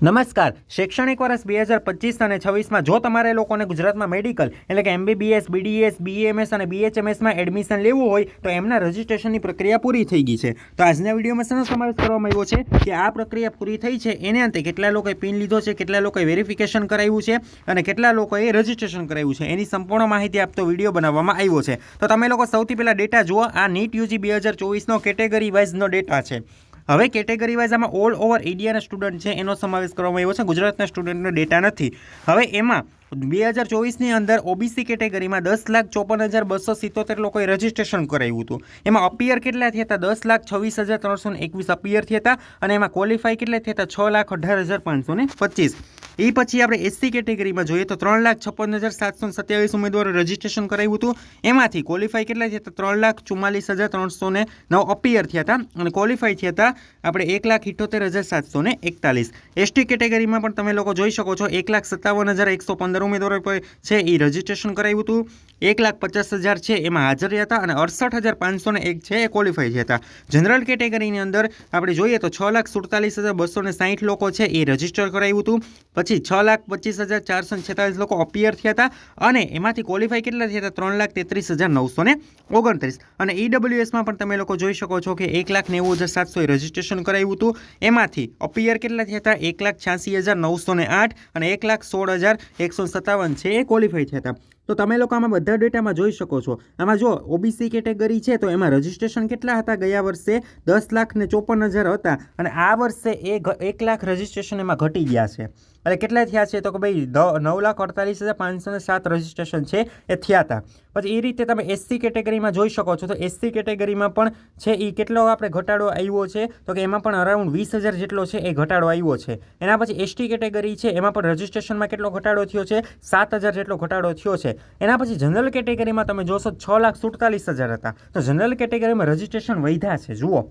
નમસ્કાર. શૈક્ષણિક વર્ષ બે હજાર પચીસ અને છવ્વીસમાં જો તમારે લોકોને ગુજરાતમાં મેડિકલ એટલે કે એમબીબીએસ બીડીએસ બીએમએસ અને બીએચએમએસમાં એડમિશન લેવું હોય, તો એમના રજિસ્ટ્રેશનની પ્રક્રિયા પૂરી થઈ ગઈ છે. તો આજના વિડીયોમાં શેનો સમાવેશ કરવામાં આવ્યો છે કે આ પ્રક્રિયા પૂરી થઈ છે, એને અંતે કેટલા લોકોએ પિન લીધો છે, કેટલા લોકોએ વેરિફિકેશન કરાવ્યું છે અને કેટલા લોકોએ રજિસ્ટ્રેશન કરાવ્યું છે, એની સંપૂર્ણ માહિતી આપતો વીડિયો બનાવવામાં આવ્યો છે. તો તમે લોકો સૌથી પહેલાં ડેટા જુઓ. આ નીટ યુજી બે હજાર ચોવીસનો કેટેગરી વાઇઝનો ડેટા છે. હવે કેટેગરી વાઇઝ આમાં ઓલ ઓવર ઇન્ડિયાના સ્ટુડન્ટ છે, એનો સમાવેશ કરવામાં આવ્યો છે. ગુજરાતના સ્ટુડન્ટનો ડેટા નથી. હવે એમાં બે હજાર ચોવીસની અંદર ઓબીસી કેટેગરીમાં દસ લાખ ચોપન હજાર બસો સિત્તોતેર લોકોએ રજિસ્ટ્રેશન કરાવ્યું હતું. એમાં અપિયર કેટલા થયા હતા? દસ લાખ છવ્વીસ હજાર ત્રણસો એકવીસ અપિયર થયા હતા અને એમાં ક્વોલિફાય કેટલા થયા હતા? છ લાખ અઢાર હજાર પાંચસો ને પચીસ. એ પછી આપણે એસસી કેટેગરીમાં જોઈએ તો ત્રણ લાખ છપ્પન હજાર સાતસો સત્યાવીસ ઉમેદવારો રજિસ્ટ્રેશન કરાવ્યું હતું. એમાંથી ક્વોલિફાય કેટલા થયા હતા? ત્રણ લાખ ચુમ્માલીસ હજાર ત્રણસો ને નવ અપિયર થયા હતા અને ક્વોલિફાય થયા હતા આપણે એક લાખ ઇઠોતેર હજાર સાતસો ને એકતાલીસ. એસટી કેટેગરીમાં પણ તમે લોકો જોઈ શકો છો, એક લાખ સત્તાવન હજાર એકસો પંદર ઉમેદવારો છે એ રજિસ્ટ્રેશન કરાવ્યું હતું. એક લાખ પચાસ હજાર છે એમાં હાજર રહ્યા હતા અને અડસઠ હજાર પાંચસો ને એક છે એ ક્વોલિફાય થયા હતા. જનરલ કેટેગરીની અંદર આપણે જોઈએ તો છ લાખ સુડતાલીસ હજાર બસો ને સાહીઠ લોકો છે એ રજિસ્ટર કરાવ્યું હતું. પછી છ લાખ પચીસ હજાર ચારસો છેતાલીસ લોકો અપિયર થયા હતા અને એમાંથી ક્વોલિફાય કેટલા થયા હતા? ત્રણ લાખ તેત્રીસ હજાર નવસો ને ઓગણત્રીસ. અને ઈડબ્લ્યુએસમાં પણ તમે લોકો જોઈ શકો છો કે એક લાખ નેવું હજાર સાતસો રજિસ્ટ્રેશન કરાવ્યું હતું. એમાંથી અપિયર કેટલા થયા હતા? એક લાખ છ્યાસી હજાર નવસો ને આઠ અને એક લાખ સોળ હજાર એકસો સત્તાવન છે એ ક્વોલિફાય થયા હતા. તો તમે લોકો આમાં બધા ડેટામાં જોઈ શકો છો. આમાં જો ઓબીસી કેટેગરી છે તો એમાં રજીસ્ટ્રેશન કેટલા હતા ગયા વર્ષે? દસ લાખ ને ચોપન હજાર હતા અને આ વર્ષે એ એક લાખ રજીસ્ટ્રેશન એમાં ઘટી ગયા છે. એટલે કેટલા થયા છે તો કે ભાઈ નવ લાખ અડતાલીસ હજાર પાંચસો ને સાત રજિસ્ટ્રેશન છે એ થયા હતા પછી એ રીતે તમે એસસી કેટેગરીમાં જોઈ શકો છો. તો એસસી કેટેગરીમાં પણ છે એ કેટલો આપણે ઘટાડો આવ્યો છે? તો કે એમાં પણ અરાઉન્ડ વીસ હજાર જેટલો છે એ ઘટાડો આવ્યો છે. એના પછી એસટી કેટેગરી છે, એમાં પણ રજિસ્ટ્રેશનમાં કેટલો ઘટાડો થયો છે? સાત હજાર જેટલો ઘટાડો થયો છે. એના પછી જનરલ કેટેગરીમાં તમે જોશો છ લાખ સુડતાલીસ હજાર હતા. તો જનરલ કેટેગરીમાં રજિસ્ટ્રેશન વધ્યા છે. જુઓ.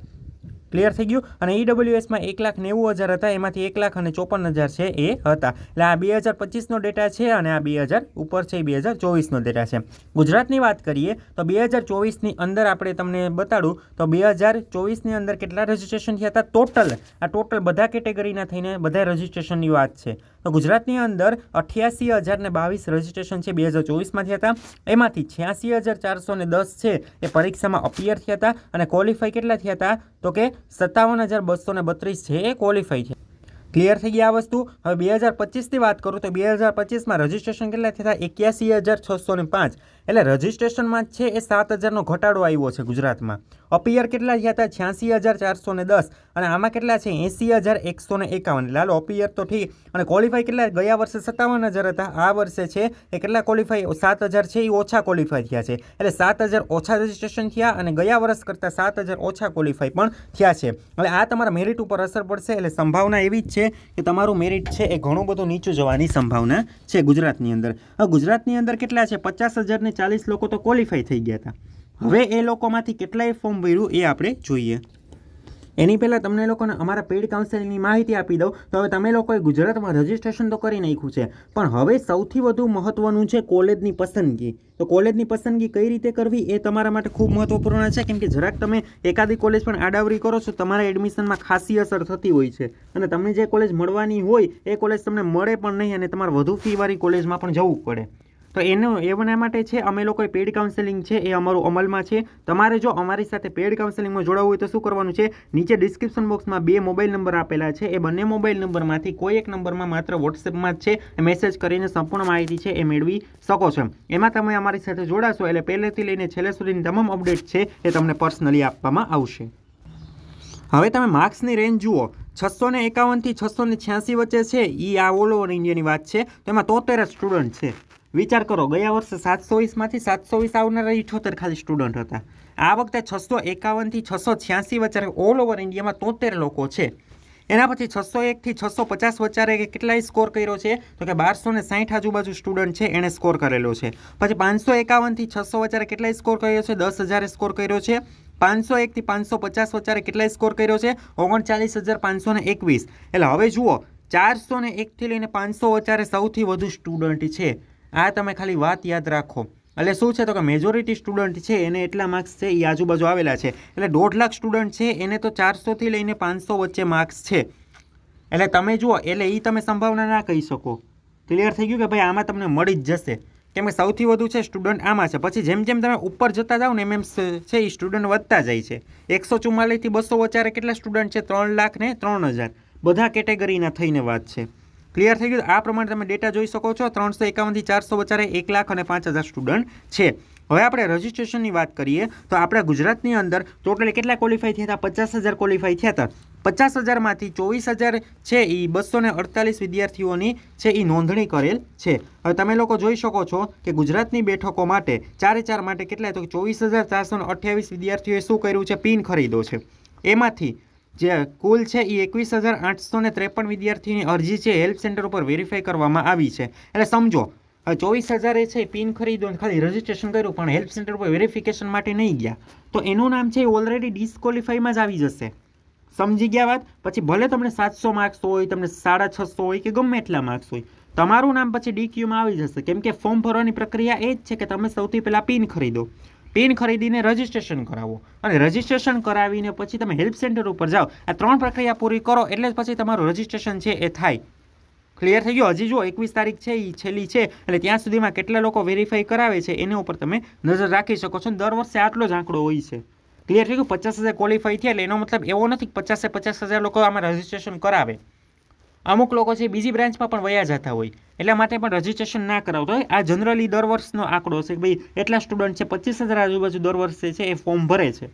ક્લિયર થઈ ગયું. અને ઈડબ્લ્યુએસમાં એક લાખ નેવું હજાર હતા. એમાંથી એક લાખ અને ચોપન હજાર છે એ હતા. એટલે આ બે હજાર પચીસનો ડેટા છે અને આ બે હજાર ઉપર છે બે હજાર ચોવીસનો ડેટા છે. ગુજરાતની વાત કરીએ, તો બે હજાર ચોવીસની અંદર આપણે તમને બતાડું, તો બે હજાર ચોવીસની અંદર કેટલા રજિસ્ટ્રેશન થયા હતા? ટોટલ આ ટોટલ બધા કેટેગરીના થઈને બધા રજિસ્ટ્રેશનની વાત છે. તો ગુજરાતની અંદર અઠ્યાસી હજાર ને બાવીસ રજિસ્ટ્રેશન છે બે હજાર ચોવીસમાં થયા હતા. એમાંથી છ્યાસી હજાર ચારસો ને દસ છે એ પરીક્ષામાં અપિયર થયા હતા અને ક્વોલિફાઈ કેટલા થયા હતા? તો કે સત્તાવન હજાર બસો ને બત્રીસ છે એ ક્વોલિફાઈ છે. ક્લિયર થઈ ગયા આ વસ્તુ? હવે બે હજાર પચીસની વાત કરું તો બે હજાર પચીસમાં રજિસ્ટ્રેશન કેટલા થયા એક્યાસી હજાર છસો ને પાંચ. એટલે રજિસ્ટ્રેશનમાં છે એ સાત હજારનો ઘટાડો આવ્યો છે ગુજરાતમાં. અપિયર કેટલા થયા હતા? છ્યાસી હજાર ચારસો ને દસ. અને આમાં કેટલા છે? એંસી હજાર એકસો ને એકાવન. લાલો અપિયર તો ઠીક. અને ક્વોલિફાય કેટલા? ગયા વર્ષે સત્તાવન હજાર હતા. આ વર્ષે છે એ કેટલા ક્વોલિફાય સાત હજાર છે એ ઓછા ક્વોલિફાય થયા છે. એટલે સાત હજાર ઓછા રજિસ્ટ્રેશન થયા અને ગયા વર્ષ કરતાં સાત હજાર ઓછા ક્વોલિફાય પણ થયા છે. એટલે આ તમારા મેરિટ ઉપર અસર પડશે. એટલે સંભાવના એવી જ છે કે તમારું મેરિટ છે એ ઘણું બધું નીચું જવાની સંભાવના છે ગુજરાતની અંદર. ગુજરાતની અંદર કેટલા છે? પચાસ હજારને ચાલીસ લોકો તો ક્વોલિફાય થઈ ગયા હતા. હવે એ લોકોમાંથી કેટલાય ફોર્મ ભર્યું એ આપણે જોઈએ. એની પહેલાં તમને લોકોને અમારા પેઇડ કાઉન્સેલિંગની માહિતી આપી દઉં. તો હવે તમે લોકોએ ગુજરાતમાં રજિસ્ટ્રેશન તો કરી નાખ્યું છે, પણ હવે સૌથી વધુ મહત્ત્વનું છે કોલેજની પસંદગી. તો કોલેજની પસંદગી કઈ રીતે કરવી એ તમારા માટે ખૂબ મહત્ત્વપૂર્ણ છે, કેમ કે જરાક તમે એકાદી કોલેજ પણ આડાવરી કરો છો, તમારા એડમિશનમાં ખાસી અસર થતી હોય છે. અને તમને જે કોલેજ મળવાની હોય, એ કોલેજ તમને મળે પણ નહીં અને તમારે વધુ ફીવાળી કોલેજમાં પણ જવું પડે. તો એનું એના માટે છે, અમે લોકોએ પેડ કાઉન્સેલિંગ છે, એ અમારું અમલમાં છે. તમારે જો અમારી સાથે પેડ કાઉન્સેલિંગમાં જોડાવવું હોય તો શું કરવાનું છે, નીચે ડિસ્ક્રિપ્શન બોક્સમાં બે મોબાઈલ નંબર આપેલા છે, એ બંને મોબાઈલ નંબરમાંથી કોઈ એક નંબરમાં માત્ર વોટ્સએપમાં જ છે મેસેજ કરીને સંપૂર્ણ માહિતી છે, એ મેળવી શકો છો. એમાં તમે અમારી સાથે જોડાશો એટલે પહેલેથી લઈને છેલ્લે સુધીની તમામ અપડેટ છે, એ તમને પર્સનલી આપવામાં આવશે. હવે તમે માર્ક્સની રેન્જ જુઓ. છસો ને એકાવનથી છસો ને છ્યાસી વચ્ચે છે એ આ ઓલ ઓવર ઇન્ડિયાની વાત છે. તો એમાં તોતેર સ્ટુડન્ટ છે. વિચાર કરો, ગયા વર્ષે સાતસો વીસમાંથી સાતસો વીસ આવનારા ઇઠોતેર ખાલી સ્ટુડન્ટ હતા. આ વખતે છસો એકાવનથી છસો છ્યાસી વચ્ચે ઓલ ઓવર ઇન્ડિયામાં તોતેર લોકો છે. એના પછી છસો એકથી છસો પચાસ વચ્ચે કેટલાય સ્કોર કર્યો છે? તો કે બારસો ને સાઠ આજુબાજુ સ્ટુડન્ટ છે, એણે સ્કોર કરેલો છે. પછી પાંચસો એકાવનથી છસો વચ્ચે કેટલાય સ્કોર કર્યો છે? દસ હજારે સ્કોર કર્યો છે. પાંચસો એકથી પાંચસો પચાસ વચ્ચે કેટલાય સ્કોર કર્યો છે? ઓગણચાલીસ હજાર પાંચસો ને એકવીસ. એટલે હવે જુઓ, ચારસો ને એકથી લઈને પાંચસો વચ્ચે સૌથી વધુ સ્ટુડન્ટ છે. આ તમે ખાલી વાત યાદ રાખો. એટલે શું છે તો કે મેજોરિટી સ્ટુડન્ટ છે, એને એટલા માર્ક્સ છે એ આજુબાજુ આવેલા છે. એટલે દોઢ લાખ સ્ટુડન્ટ છે, એને તો ચારસોથી લઈને પાંચસો વચ્ચે માર્ક્સ છે. એટલે તમે જુઓ, એટલે એ તમે સંભાવના ના કહી શકો. ક્લિયર થઈ ગયું કે ભાઈ આમાં તમને મળી જ જશે. કેમ કે સૌથી વધુ છે સ્ટુડન્ટ આમાં છે. પછી જેમ જેમ તમે ઉપર જતા જાઓ ને એમ એમ છે એ સ્ટુડન્ટ વધતા જાય છે. એકસો ચુમ્માલીસથી બસો વચારે કેટલા સ્ટુડન્ટ છે? ત્રણ લાખ ને ત્રણ હજાર. બધા કેટેગરીના થઈને વાત છે. ક્લિયર થઈ ગયું. આ પ્રમાણે તમે ડેટા જોઈ શકો છો. ત્રણસો એકાવનથી ચારસો વચારે એક લાખ અને પાંચ હજાર સ્ટુડન્ટ છે. હવે આપણે રજિસ્ટ્રેશનની વાત કરીએ તો આપણા ગુજરાતની અંદર ટોટલ કેટલા ક્વોલિફાય થયા હતા? પચાસ હજાર ક્વોલિફાય થયા હતા. પચાસ હજારમાંથી ચોવીસ હજાર છે એ બસો ને અડતાલીસ વિદ્યાર્થીઓની છે એ નોંધણી કરેલ છે. હવે તમે લોકો જોઈ શકો છો કે ગુજરાતની બેઠકો માટે ચારે ચાર માટે કેટલા તો ચોવીસ હજાર ચારસો અઠ્યાવીસ વિદ્યાર્થીઓએ શું કર્યું છે? પિન ખરીદો છે. એમાંથી જે કુલ છે એ એકવીસ હજાર આઠસો ને ત્રેપન વિદ્યાર્થીની અરજી છે, હેલ્પ સેન્ટર ઉપર વેરીફાઈ કરવામાં આવી છે. એટલે સમજો ચોવીસ એ છે પિન ખરીદો અને ખાલી રજીસ્ટ્રેશન કર્યું, પણ હેલ્પ સેન્ટર ઉપર વેરિફિકેશન માટે નહીં ગયા. તો એનું નામ છે એ ઓલરેડી ડિસ્કોલિફાઈમાં જ આવી જશે. સમજી ગયા વાત? પછી ભલે તમને સાતસો માર્ક્સ હોય, તમને સાડા છસો હોય કે ગમે એટલા માર્ક્સ હોય, તમારું નામ પછી ડીક્યુમાં આવી જશે. કેમ કે ફોર્મ ભરવાની પ્રક્રિયા એ જ છે કે તમે સૌથી પહેલાં પિન ખરીદો. પિન ખરીદીને રજિસ્ટ્રેશન કરાવો. અને રજિસ્ટ્રેશન કરાવીને પછી તમે હેલ્પ સેન્ટર ઉપર જાઓ. આ ત્રણ પ્રક્રિયા પૂરી કરો એટલે પછી તમારું રજિસ્ટ્રેશન છે એ થાય. ક્લિયર થઈ ગયો? હજી જો એકવીસ તારીખ છે એ છેલ્લી છે. એટલે ત્યાં સુધીમાં કેટલા લોકો વેરીફાઈ કરાવે છે, એની ઉપર તમે નજર રાખી શકો છો. દર વર્ષે આટલો જ આંકડો હોય છે. ક્લિયર થઈ ગયું? પચાસ હજાર ક્વોલિફાઈ થયા એટલે એનો મતલબ એવો નથી પચાસે પચાસ હજાર લોકો આમાં રજિસ્ટ્રેશન કરાવે. અમુક લોકો છે બીજી બ્રાન્ચમાં પણ વયા જતા હોય, એટલા માટે પણ રજિસ્ટ્રેશન ના કરાવતો હોય. આ જનરલી દર વર્ષનો આંકડો છે કે ભાઈ એટલા સ્ટુડન્ટ છે, પચીસ હજાર આજુબાજુ દર વર્ષે છે એ ફોર્મ ભરે છે.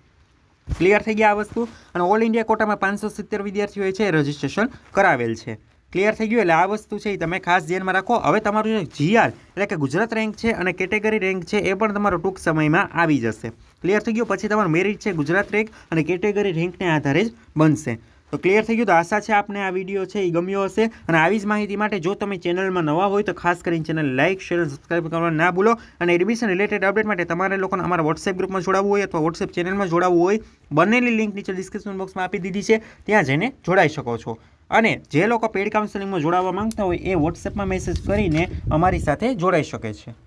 ક્લિયર થઈ ગયા આ વસ્તુ? અને ઓલ ઇન્ડિયા કોટામાં પાંચસો સિત્તેર વિદ્યાર્થીઓએ છે રજિસ્ટ્રેશન કરાવેલ છે. ક્લિયર થઈ ગયું? એટલે આ વસ્તુ છે એ તમે ખાસ ધ્યાનમાં રાખો. હવે તમારું જે જીઆર એટલે કે ગુજરાત રેન્ક છે અને કેટેગરી રેન્ક છે એ પણ તમારો ટૂંક સમયમાં આવી જશે. ક્લિયર થઈ ગયું? પછી તમારું મેરિટ છે ગુજરાત રેન્ક અને કેટેગરી રેન્કને આધારે જ બનશે. તો ક્લિયર થઈ ગયું? તો આશા છે આપને આ વીડિયો છે એ ગમ્યો હશે. અને આવી જ માહિતી માટે જો તમે ચેનલમાં નવા હોય તો ખાસ કરીને ચેનલ લાઇક શેર અને સબસ્ક્રાઈબ કરવાનું ના ભૂલો. અને એડમિશન રિલેટેડ અપડેટ માટે તમારે લોકોને અમારા વોટ્સએપ ગ્રુપમાં જોડાવવું હોય અથવા વોટ્સએપ ચેનલમાં જોડાવવું હોય, બંનેની લિંક નીચે ડિસ્ક્રિપ્શન બોક્સમાં આપી દીધી છે. ત્યાં જઈને જોડાઈ શકો છો. અને જે લોકો પેડ કાઉન્સેલિંગમાં જોડાવવા માંગતા હોય એ વોટ્સએપમાં મેસેજ કરીને અમારી સાથે જોડાઈ શકે છે.